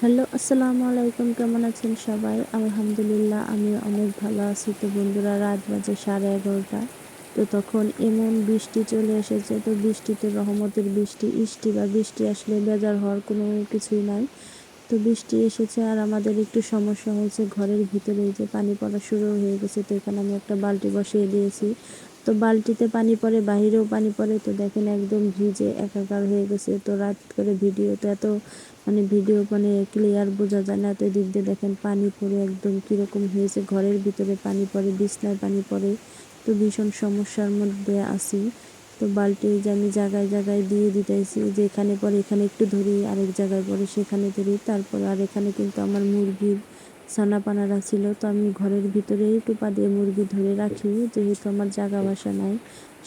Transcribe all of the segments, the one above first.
Hello, আসসালামু আলাইকুম। কেমন আছেন সবাই? আলহামদুলিল্লাহ আমি অনেক ভালো আছি। তো বন্ধুরা, রাত বাজে সাড়ে এগারোটা। তো তখন এমন বৃষ্টি চলে এসেছে। তো বৃষ্টিতে রহমতের বৃষ্টি, ইষ্টি বা বৃষ্টি আসলে বেজার হওয়ার কোনো কিছুই নাই। তো বৃষ্টি এসেছে আর আমাদের একটু সমস্যা হয়েছে ঘরের ভিতরে। যে পানি পড়া শুরু হয়ে গেছে, তো এখানে আমি একটা বালতি বসিয়ে দিয়েছি। তো বালতিতে পানি পড়ে, বাহিরেও পানি পড়ে, তো দেখেন একদম ভিজে একাকার হয়ে গেছে। তো রাত করে ভিডিও, তো এত মানে ভিডিও মানে ক্লিয়ার বোঝা যায় না। তো এদিক দিয়ে দেখেন পানি পড়ে একদম কীরকম হয়েছে। ঘরের ভিতরে পানি পড়ে, বিছনায় পানি পড়ে, তো ভীষণ সমস্যার মধ্যে আছি। তো বালতি যে আমি জায়গায় জায়গায় দিয়ে দিতেছি, যে এখানে পরে এখানে একটু ধরি, আরেক জায়গায় পরে সেখানে ধরি, তারপর আর এখানে কিন্তু আমার মুরগির ছানা পানারা ছিল তো আমি ঘরের ভিতরেই টোপা দিয়ে মুরগি ধরে রাখি, যেহেতু আমার জাগা বাসা নাই,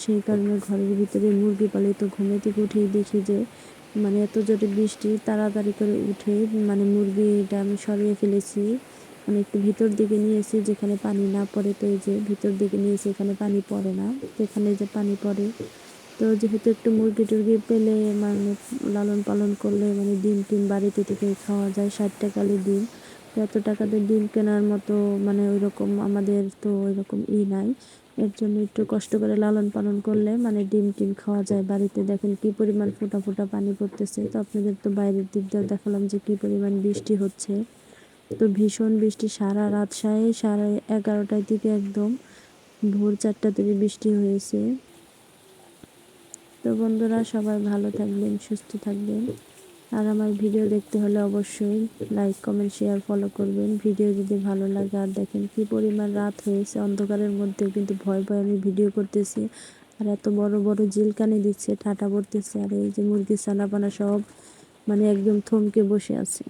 সেই কারণে ঘরের ভিতরে মুরগি পালি তো ঘুমে থেকে উঠেই দেখি যে মানে এত জোরে বৃষ্টি, তাড়াতাড়ি করে উঠে মানে মুরগিটা আমি সরিয়ে ফেলেছি মানে একটু ভিতর দিকে নিয়েছি যেখানে পানি না পড়ে, তো এই যে ভিতর দিকে নিয়েছি এখানে পানি পড়ে না এখানে যে পানি পড়ে, তো যেহেতু একটু মুরগি টুরগি পেলে মানে লালন পালন করলে মানে ডিম টিম বাড়িতে থেকে খাওয়া যায়, ষাট টাকালি ডিম এত টাকাতে ডিম কেনার মতো মানে ওই রকম আমাদের তো ওই রকম ই নাই। এর জন্য একটু কষ্ট করে লালন পালন করলে মানে ডিম টিম খাওয়া যায় বাড়িতে। দেখেন কি পরিমাণ ফোটা ফোটা পানি পড়তেছে। তো আপনাদের তো বাইরের দিক দিয়ে দেখালাম যে কি পরিমাণ বৃষ্টি হচ্ছে। তো ভীষণ বৃষ্টি সারা রাত সাড়ে সাড়ে এগারোটার দিকে একদম ভোর চারটা থেকে বৃষ্টি হয়েছে। তো বন্ধুরা, সবাই ভালো থাকবেন, সুস্থ থাকবেন। আর আমার ভিডিও দেখতে হলে অবশ্যই লাইক কমেন্ট শেয়ার ফলো করবেন। ভিডিও যদি ভালো লাগে, আর দেখেন কি পরিমাণ রাত হয়েছে, অন্ধকারের মধ্যেও কিন্তু ভয় ভয় আমি ভিডিও করতেছি। আর এত বড় বড় জিলকানি দিচ্ছে, ঠাটা পড়তেছে আর এই যে মুরগির ছানাপানা সব মানে একদম থমকে বসে আছে।